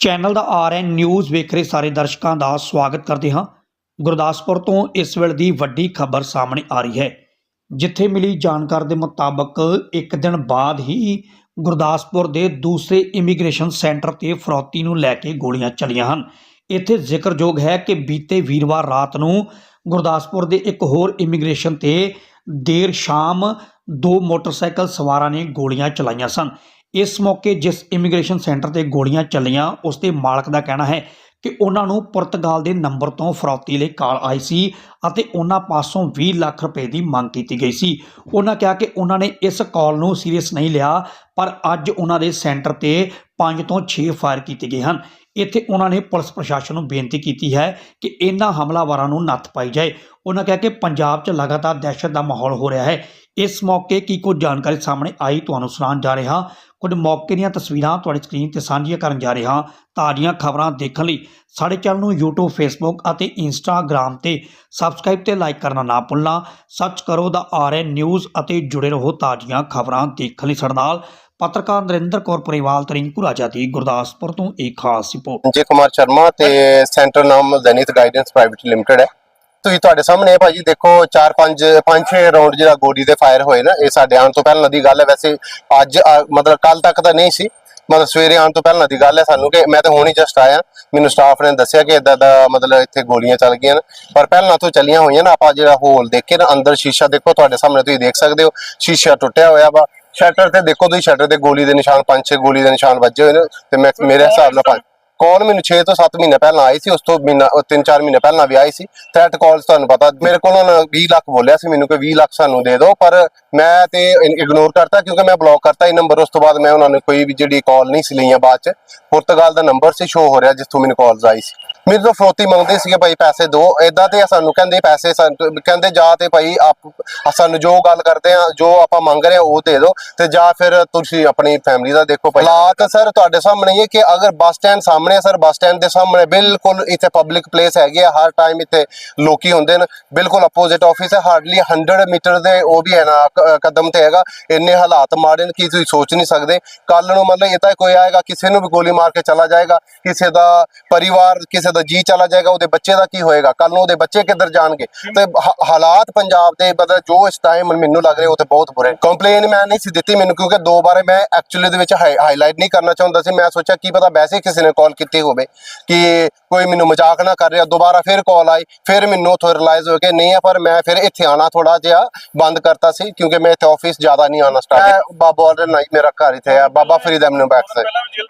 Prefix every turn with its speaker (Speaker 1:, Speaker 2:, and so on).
Speaker 1: Channel ਦਾ RN news ਵੇਖ ਰਹੇ ਸਾਰੇ ਦਰਸ਼ਕਾਂ ਦਾ ਸਵਾਗਤ ਕਰਦੇ ਹਾਂ। ਗੁਰਦਾਸਪੁਰ ਤੋਂ ਇਸ ਵੇਲੇ ਦੀ ਵੱਡੀ ਖਬਰ ਸਾਹਮਣੇ ਆ ਰਹੀ ਹੈ। ਜਿੱਥੇ ਮਿਲੀ ਜਾਣਕਾਰੀ ਦੇ ਮੁਤਾਬਕ ਇੱਕ ਦਿਨ ਬਾਅਦ ਹੀ ਗੁਰਦਾਸਪੁਰ ਦੇ ਦੂਸਰੇ ਇਮੀਗ੍ਰੇਸ਼ਨ ਸੈਂਟਰ ਤੇ ਫਰੌਤੀ ਨੂੰ ਲੈ ਕੇ ਗੋਲੀਆਂ ਚੱਲੀਆਂ ਹਨ। ਇੱਥੇ ਜ਼ਿਕਰਯੋਗ ਹੈ ਕਿ ਬੀਤੇ ਵੀਰਵਾਰ ਰਾਤ ਨੂੰ ਗੁਰਦਾਸਪੁਰ ਦੇ ਇੱਕ ਹੋਰ ਇਮੀਗ੍ਰੇਸ਼ਨ ਤੇ ਦੇਰ ਸ਼ਾਮ ਦੋ ਮੋਟਰਸਾਈਕਲ ਸਵਾਰਾਂ ਨੇ ਗੋਲੀਆਂ ਚਲਾਈਆਂ ਸਨ। ਇਸ ਮੌਕੇ ਜਿਸ ਇਮੀਗ੍ਰੇਸ਼ਨ ਸੈਂਟਰ ਤੇ ਗੋਲੀਆਂ ਚੱਲੀਆਂ, ਉਸ ਦੇ ਮਾਲਕ ਦਾ ਕਹਿਣਾ ਹੈ ਕਿ ਉਹਨਾਂ ਨੂੰ ਪੁਰਤਗਾਲ ਦੇ ਨੰਬਰ ਤੋਂ ਫਰੌਤੀ ਲਈ ਕਾਲ ਆਈ ਸੀ ਅਤੇ ਉਹਨਾਂ ਪਾਸੋਂ 20 ਲੱਖ ਰੁਪਏ ਦੀ ਮੰਗ ਕੀਤੀ ਗਈ ਸੀ। ਉਹਨਾਂ ਕਿਹਾ ਕਿ ਉਹਨਾਂ ਨੇ ਇਸ ਕਾਲ ਨੂੰ ਸੀਰੀਅਸ ਨਹੀਂ ਲਿਆ, ਪਰ ਅੱਜ ਉਹਨਾਂ ਦੇ ਸੈਂਟਰ ਤੇ 5 ਤੋਂ 6 ਫਾਇਰ ਕੀਤੇ ਗਏ ਹਨ। ਇੱਥੇ ਉਹਨਾਂ ਨੇ ਪੁਲਿਸ ਪ੍ਰਸ਼ਾਸਨ ਨੂੰ ਬੇਨਤੀ ਕੀਤੀ ਹੈ ਕਿ ਇਹਨਾਂ ਹਮਲਾਵਰਾਂ ਨੂੰ ਨੱਥ ਪਾਈ ਜਾਏ। ਉਹਨਾਂ ਕਿਹਾ ਕਿ ਪੰਜਾਬ 'ਚ ਲਗਾਤਾਰ ਦਹਿਸ਼ਤ ਦਾ ਮਾਹੌਲ ਹੋ ਰਿਹਾ ਹੈ। ਇਸ ਮੌਕੇ ਕੀ ਕੁਝ ਜਾਣਕਾਰੀ ਸਾਹਮਣੇ ਆਈ ਤੁਹਾਨੂੰ ਸੁਣਾਉਣ ਜਾ ਰਿਹਾ ਕੁਝ ਮੌਕੇ ਦੀਆਂ ਤਸਵੀਰਾਂ ਤੁਹਾਡੀ ਸਕਰੀਨ ਤੇ ਸਾਂਝੀਆਂ ਕਰਨ ਜਾ ਰਿਹਾ ਤਾਜ਼ੀਆਂ ਖਬਰਾਂ ਦੇਖਣ ਲਈ ਸਾਡੇ ਚੈਨਲ ਨੂੰ YouTube, Facebook ਅਤੇ Instagram ਤੇ ਸਬਸਕ੍ਰਾਈਬ ਤੇ ਲਾਈਕ ਕਰਨਾ ਨਾ ਭੁੱਲਣਾ। ਸਰਚ ਕਰੋ ਦਾ ਆਰਐਨ ਨਿਊਜ਼ ਅਤੇ ਜੁੜੇ ਰਹੋ ਤਾਜ਼ੀਆਂ ਖਬਰਾਂ ਦੇਖਣ ਲਈ ਸਾਡੇ ਨਾਲ। ਪੱਤਰਕਾਰ ਨਰਿੰਦਰ ਕੌਰ ਪਰਿਵਾਲ ਤਰਿੰਕੂ ਰਾਜਾ ਗੁਰਦਾਸਪੁਰ ਤੋਂ ਇੱਕ ਖਾਸ ਰਿਪੋਰਟ।
Speaker 2: ਅਜੇ ਕੁਮਾਰ ਸ਼ਰਮਾ ਤੇ ਸੈਂਟਰ ਨਾਮ ਜ਼ੈਨਿਥ ਗਾਈਡੈਂਸ ਪ੍ਰਾਈਵੇਟ ਲਿਮਟਿਡ ਹੈ। ਤੁਸੀਂ ਤੁਹਾਡੇ ਸਾਹਮਣੇ ਭਾਜੀ ਦੇਖੋ 4 5 5 6 ਰਾਉਂਡ ਜਿਹੜਾ ਗੋਲੀ ਦੇ ਫਾਇਰ ਹੋਏ ਨਾ, ਇਹ ਸਾਡੇ ਆਉਣ ਤੋਂ ਪਹਿਲਾਂ ਦੀ ਗੱਲ ਹੈ। ਵੈਸੇ ਅੱਜ ਮਤਲਬ ਕੱਲ ਤੱਕ ਤਾਂ ਨਹੀਂ ਸੀ। ਮਤਲਬ ਸਵੇਰੇ ਆਉਣ ਤੋਂ ਪਹਿਲਾਂ ਦੀ ਗੱਲ ਹੈ ਸਾਨੂੰ ਕਿ ਮੈਂ ਤਾਂ ਹੁਣ ਹੀ ਜਸਟ ਆਇਆ। ਮੈਨੂੰ ਸਟਾਫ ਨੇ ਦੱਸਿਆ ਕਿ ਇਦਾਂ ਦਾ ਮਤਲਬ ਇੱਥੇ ਗੋਲੀਆਂ ਚੱਲ ਗਈਆਂ ਨੇ। ਪਰ ਪਹਿਲਾਂ ਤੋਂ ਚੱਲੀਆਂ ਹੋਈਆਂ ਨਾ। ਆਪਾਂ ਜਿਹੜਾ ਹੋਲ ਦੇਖੇ ਨਾ, ਅੰਦਰ ਸ਼ੀਸ਼ਾ ਦੇਖੋ, ਤੁਹਾਡੇ ਸਾਹਮਣੇ ਤੁਸੀਂ ਦੇਖ ਸਕਦੇ ਹੋ। ਸ਼ੀਸ਼ਾ ਟੁੱਟਿਆ ਹੋਇਆ ਵਾ। ਸ਼ਟਰ ਤੇ ਦੇਖੋ ਤੁਸੀਂ ਸ਼ਟਰ ਤੇ ਗੋਲੀ ਦੇ ਨਿਸ਼ਾਨ ਪੰਜ ਛੇ ਗੋਲੀ ਦੇ ਨਿਸ਼ਾਨ ਵੱਜੇ ਹੋਏ ਨੇ। ਤੇ ਮੈਂ ਮੇਰੇ ਹਿਸਾਬ ਨਾਲ ਪੰਜ ਕਾਲ ਮੈਨੂੰ 6 ਤੋਂ 7 ਮਹੀਨੇ ਪਹਿਲਾਂ ਆਈ ਸੀ, ਉਸ ਤੋਂ ਮਹੀਨਾ 3-4 ਮਹੀਨੇ ਪਹਿਲਾਂ ਵੀ ਆਈ ਸੀ। ਥ੍ਰੈਟ ਕਾਲਸ ਤੁਹਾਨੂੰ ਪਤਾ, ਮੇਰੇ ਕੋਲ ਉਹਨਾਂ ਨੇ 20 ਲੱਖ ਬੋਲਿਆ ਸੀ, ਮੈਨੂੰ ਕਿ 20 ਲੱਖ ਸਾਨੂੰ ਦੇ ਦਿਓ, ਪਰ ਮੈਂ ਤੇ ਇਗਨੋਰ ਕਰਤਾ, ਕਿਉਂਕਿ ਮੈਂ ਬਲੌਕ ਕਰਤਾ ਇਹ ਨੰਬਰ ਉਸ ਤੋਂ ਬਾਅਦ ਮੈਂ ਉਹਨਾਂ ਨੂੰ ਕੋਈ ਵੀ ਜਿਹੜੀ ਕਾਲ ਨਹੀਂ ਸੀ ਲਈਆਂ ਬਾਅਦ ਚ। ਪੁਰਤਗਾਲ ਦਾ ਨੰਬਰ ਸੀ ਸ਼ੋ ਹੋ ਰਿਹਾ ਜਿੱਥੋਂ ਮੈਨੂੰ ਕਾਲਸ ਆਈ ਸੀ। ਮੇਰੇ ਤੋਂ ਫਰੋਤੀ ਮੰਗਦੇ ਸੀਗੇ ਭਾਈ ਪੈਸੇ ਦੋ, ਏਦਾਂ ਤੇ ਸਾਨੂੰ ਕਹਿੰਦੇ ਪੈਸੇ ਕਹਿੰਦੇ ਜਾ ਤੇ ਭਾਈ ਆਪ ਸਾਨੂੰ ਜੋ ਗੱਲ ਕਰਦੇ ਆ, ਜੋ ਆਪਾਂ ਮੰਗ ਰਹੇ ਆ, ਉਹ ਦੇ ਦਿਓ ਤੇ ਜਾਂ ਫਿਰ ਤੁਸੀਂ ਆਪਣੀ ਫੈਮਿਲੀ ਦਾ ਦੇਖੋ ਭਾਈ। ਹਾਲਾਤ ਸਰ ਤੁਹਾਡੇ ਸਾਹਮਣੇ ਹੀ ਕਿ ਅਗਰ ਬੱਸ ਸਟੈਂਡ ਸਾਹਮਣੇ ਸਰ, ਬੱਸ ਸਟੈਂਡ ਦੇ ਸਾਹਮਣੇ ਬਿਲਕੁਲ ਇੱਥੇ ਪਬਲਿਕ ਪਲੇਸ ਹੈਗੀ ਆ, ਹਰ ਟਾਈਮ ਇੱਥੇ ਲੋਕੀ ਹੁੰਦੇ ਨੇ, ਬਿਲਕੁਲ ਆਪੋਜ਼ਿਟ ਆਫਿਸ ਹੈ ਹਾਰਡਲੀ 100 ਮੀਟਰ ਦੇ ਉਹ ਵੀ ਹੈ ਨਾ ਕਦਮ ਤੇ ਹੈਗਾ, ਇੰਨੇ ਹਾਲਾਤ ਮਾੜੇ ਨੇ, ਕਿ ਤੁਸੀਂ ਸੋਚ ਨਹੀਂ ਸਕਦੇ। ਕੱਲ ਨੂੰ ਮਤਲਬ ਇਹ ਤਾਂ ਕੋਈ ਆਏਗਾ, ਕਿਸੇ ਨੂੰ ਵੀ ਗੋਲੀ ਮਾਰ ਕੇ ਚਲਾ ਜਾਏਗਾ, ਕਿਸੇ ਦਾ ਪਰਿਵਾਰ, ਕਿਸੇ ਦਾ ਜੀ ਚਲਾ ਜਾਏਗਾ ਉਹਦੇ ਬੱਚੇ ਦਾ ਕੀ ਹੋਏਗਾ? ਕੱਲ ਨੂੰ ਉਹਦੇ ਬੱਚੇ ਕਿੱਧਰ ਜਾਣਗੇ? ਤੇ ਹਾਲਾਤ ਪੰਜਾਬ ਦੇ ਮਤਲਬ ਜੋ ਇਸ ਟਾਈਮ ਮੈਨੂੰ ਲੱਗ ਰਿਹਾ ਉਹ ਤੇ ਬਹੁਤ ਬੁਰੇ ਕੰਪਲੇਨ ਮੈਂ ਨਹੀਂ ਸੀ ਦਿੱਤੀ ਮੈਨੂੰ ਕਿਉਂਕਿ ਦੋ ਬਾਰੇ ਮੈਂ ਐਕਚੁਅਲੀ ਦੇ ਵਿੱਚ ਹਾਈਲਾਈਟ ਨਹੀਂ ਕਰਨਾ ਚਾਹੁੰਦਾ ਸੀ। ਮੈਂ ਸੋਚਿਆ ਕੀ ਪਤਾ ਵੈਸੇ ਕਿਸੇ ਨੇ ਕਾਲ ਕੀਤੀ ਹੋਵੇ ਕਿ ਕੋਈ ਮੈਨੂੰ ਮਜ਼ਾਕ ਨਾ ਕਰ ਰਿਹਾ। ਦੁਬਾਰਾ ਫਿਰ ਕਾਲ ਆਈ ਫਿਰ ਮੈਨੂੰ ਉੱਥੋਂ ਰਿਅਲਾਈਜ਼ ਹੋ ਗਿਆ ਨਹੀਂ ਆ ਪਰ ਮੈਂ ਫਿਰ ਇੱਥੇ ਆਣਾ ਥੋੜਾ ਜਿਹਾ ਬੰਦ ਕਰਤਾ ਸੀ ਕਿਉਂਕਿ ਮੈਂ ਇੱਥੇ ਆਫਿਸ ਜ਼ਿਆਦਾ ਨਹੀਂ ਆਣਾ ਸਟਾਰਟ ਬਾਬਾ ਆਲਰ ਨਹੀਂ ਮੇਰਾ ਘਰ ਇੱਥੇ ਆ। ਬਾਬਾ ਫਰੀਦ ਐਮਨੂ ਬੈਕ ਸਾਈਡ